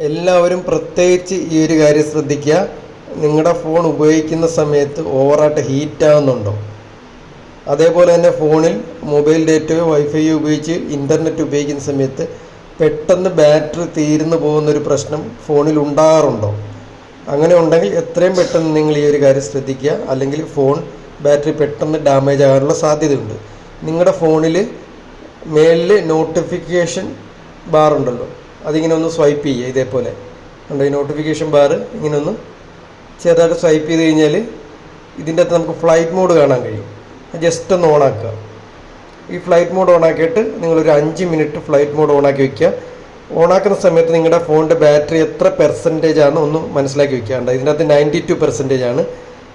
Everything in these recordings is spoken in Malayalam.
എല്ലാവരും പ്രത്യേകിച്ച് ഈ ഒരു കാര്യം ശ്രദ്ധിക്കുക. നിങ്ങളുടെ ഫോൺ ഉപയോഗിക്കുന്ന സമയത്ത് ഓവറായിട്ട് ഹീറ്റ് ആവുന്നുണ്ടോ? അതേപോലെ തന്നെ ഫോണിൽ മൊബൈൽ ഡേറ്റയോ വൈഫൈയോ ഉപയോഗിച്ച് ഇന്റർനെറ്റ് ഉപയോഗിക്കുന്ന സമയത്ത് പെട്ടെന്ന് ബാറ്ററി തീർന്നു പോകുന്നൊരു പ്രശ്നം ഫോണിൽ ഉണ്ടാകാറുണ്ടോ? അങ്ങനെ ഉണ്ടെങ്കിൽ എത്രയും പെട്ടെന്ന് നിങ്ങൾ ഈ ഒരു കാര്യം ശ്രദ്ധിക്കുക. അല്ലെങ്കിൽ ഫോൺ ബാറ്ററി പെട്ടെന്ന് ഡാമേജ് ആകാനുള്ള സാധ്യതയുണ്ട്. നിങ്ങളുടെ ഫോണിൽ മേളിൽ നോട്ടിഫിക്കേഷൻ ബാർ ഉണ്ടല്ലോ. അതിങ്ങനെ ഒന്ന് സ്വൈപ്പ് ചെയ്യുക ഇതേപോലെ. ഉണ്ടോ ഈ നോട്ടിഫിക്കേഷൻ ബാർ ഇങ്ങനെ ഒന്ന് ചെറുതായിട്ട് സ്വൈപ്പ് ചെയ്ത് കഴിഞ്ഞാൽ ഇതിന്റെ അകത്ത് നമുക്ക് ഫ്ലൈറ്റ് മോഡ് കാണാൻ കഴിയും. ജസ്റ്റ് ഒന്ന് ഓണാക്കുക ഈ ഫ്ലൈറ്റ് മോഡ് ഓണാക്കിയിട്ട് നിങ്ങളൊരു അഞ്ച് മിനിറ്റ് ഫ്ലൈറ്റ് മോഡ് ഓണാക്കി വെക്കുക. ഓണാക്കുന്ന സമയത്ത് നിങ്ങളുടെ ഫോണിന്റെ ബാറ്ററി എത്ര പെർസെന്റേജ് ആണെന്ന് ഒന്ന് മനസ്സിലാക്കി വെക്കാണ്ട് ഇതിനകത്ത് നയന്റി ടു പെർസെന്റേജ് ആണ്.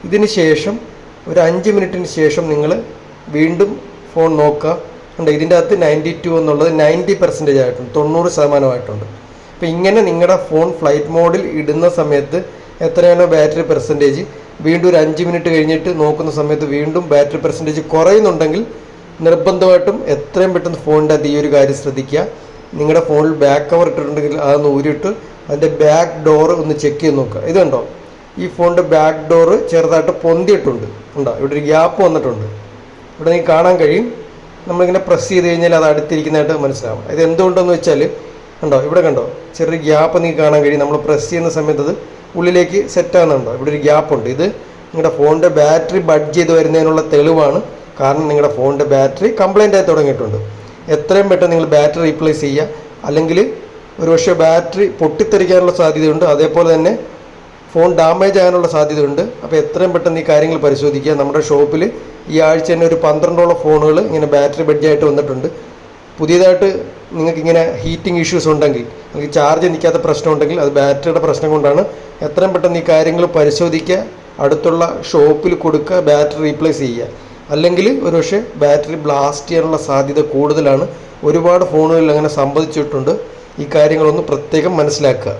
ഇതിന് ശേഷം ഒരു അഞ്ച് മിനിറ്റിന് ശേഷം നിങ്ങൾ വീണ്ടും ഫോൺ നോക്കുക. ഉണ്ട്. ഇതിന്റെ അകത്ത് നയന്റി ടു എന്നുള്ളത് നയന്റി പെർസെന്റേജ് ആയിട്ടുണ്ട്. തൊണ്ണൂറ് ശതമാനമായിട്ടുണ്ട്. അപ്പോൾ ഇങ്ങനെ നിങ്ങളുടെ ഫോൺ ഫ്ലൈറ്റ് മോഡിൽ ഇടുന്ന സമയത്ത് എത്രയാണോ ബാറ്ററി പെർസെന്റേജ് വീണ്ടും ഒരു അഞ്ച് മിനിറ്റ് കഴിഞ്ഞിട്ട് നോക്കുന്ന സമയത്ത് വീണ്ടും ബാറ്ററി പെർസെന്റേജ് കുറയുന്നുണ്ടെങ്കിൽ നിർബന്ധമായിട്ടും എത്രയും പെട്ടെന്ന് ഫോണിന്റെ അത് ഈ ഒരു കാര്യം ശ്രദ്ധിക്കുക. നിങ്ങളുടെ ഫോണിൽ ബാക്ക് കവർ ഇട്ടിട്ടുണ്ടെങ്കിൽ അതൊന്ന് ഊരിയിട്ട് അതിന്റെ ബാക്ക് ഡോർ ഒന്ന് ചെക്ക് ചെയ്ത് നോക്കുക. ഇത് കണ്ടോ? ഈ ഫോണിന്റെ ബാക്ക് ഡോറ് ചെറുതായിട്ട് പൊന്തിയിട്ടുണ്ട്. ഉണ്ടോ ഇവിടെ ഒരു ഗ്യാപ്പ് വന്നിട്ടുണ്ട്. ഇവിടെ നിങ്ങൾക്ക് കാണാൻ കഴിയും. നമ്മളിങ്ങനെ പ്രസ് ചെയ്ത് കഴിഞ്ഞാൽ അത് അടുത്തിരിക്കുന്നതായിട്ട് മനസ്സിലാവും. ഇത് എന്തുകൊണ്ടെന്ന് വെച്ചാൽ കണ്ടോ ഇവിടെ കണ്ടോ ചെറിയ ഗ്യാപ്പ് നിങ്ങൾക്ക് കാണാൻ കഴിയും. നമ്മൾ പ്രസ് ചെയ്യുന്ന സമയത്ത് അത് ഉള്ളിലേക്ക് സെറ്റ് ആകുന്നുണ്ടോ? ഇവിടെ ഒരു ഗ്യാപ്പ് ഉണ്ട്. ഇത് നിങ്ങളുടെ ഫോണിന്റെ ബാറ്ററി ബഡ് ചെയ്ത് വരുന്നതിനുള്ള തെളിവാണ്. കാരണം നിങ്ങളുടെ ഫോണിന്റെ ബാറ്ററി കംപ്ലൈന്റ് ആയി തുടങ്ങിയിട്ടുണ്ട്. എത്രയും പെട്ടെന്ന് നിങ്ങൾ ബാറ്ററി റീപ്ലേസ് ചെയ്യുക. അല്ലെങ്കിൽ ഒരുപക്ഷെ ബാറ്ററി പൊട്ടിത്തെറിക്കാനുള്ള സാധ്യതയുണ്ട്. അതേപോലെ തന്നെ ഫോൺ ഡാമേജ് ആകാനുള്ള സാധ്യതയുണ്ട്. അപ്പോൾ എത്രയും പെട്ടെന്ന് ഈ കാര്യങ്ങൾ പരിശോധിക്കുക. നമ്മുടെ ഷോപ്പിൽ ഈ ആഴ്ച തന്നെ ഒരു പന്ത്രണ്ടോളം ഫോണുകൾ ഇങ്ങനെ ബാറ്ററി ബഡ്ജായിട്ട് വന്നിട്ടുണ്ട്. പുതിയതായിട്ട് നിങ്ങൾക്ക് ഇങ്ങനെ ഹീറ്റിംഗ് ഇഷ്യൂസ് ഉണ്ടെങ്കിൽ നിങ്ങൾക്ക് ചാർജ് നിൽക്കാത്ത പ്രശ്നം ഉണ്ടെങ്കിൽ അത് ബാറ്ററിയുടെ പ്രശ്നം കൊണ്ടാണ്. എത്രയും പെട്ടെന്ന് ഈ കാര്യങ്ങൾ പരിശോധിക്കുക അടുത്തുള്ള ഷോപ്പിൽ കൊടുക്കുക ബാറ്ററി റീപ്ലേസ് ചെയ്യുക. അല്ലെങ്കിൽ ഒരുപക്ഷെ ബാറ്ററി ബ്ലാസ്റ്റ് ചെയ്യാനുള്ള സാധ്യത കൂടുതലാണ്. ഒരുപാട് ഫോണുകളിൽ അങ്ങനെ സംബന്ധിച്ചിട്ടുണ്ട് ഈ കാര്യങ്ങളൊന്ന് പ്രത്യേകം മനസ്സിലാക്കുക.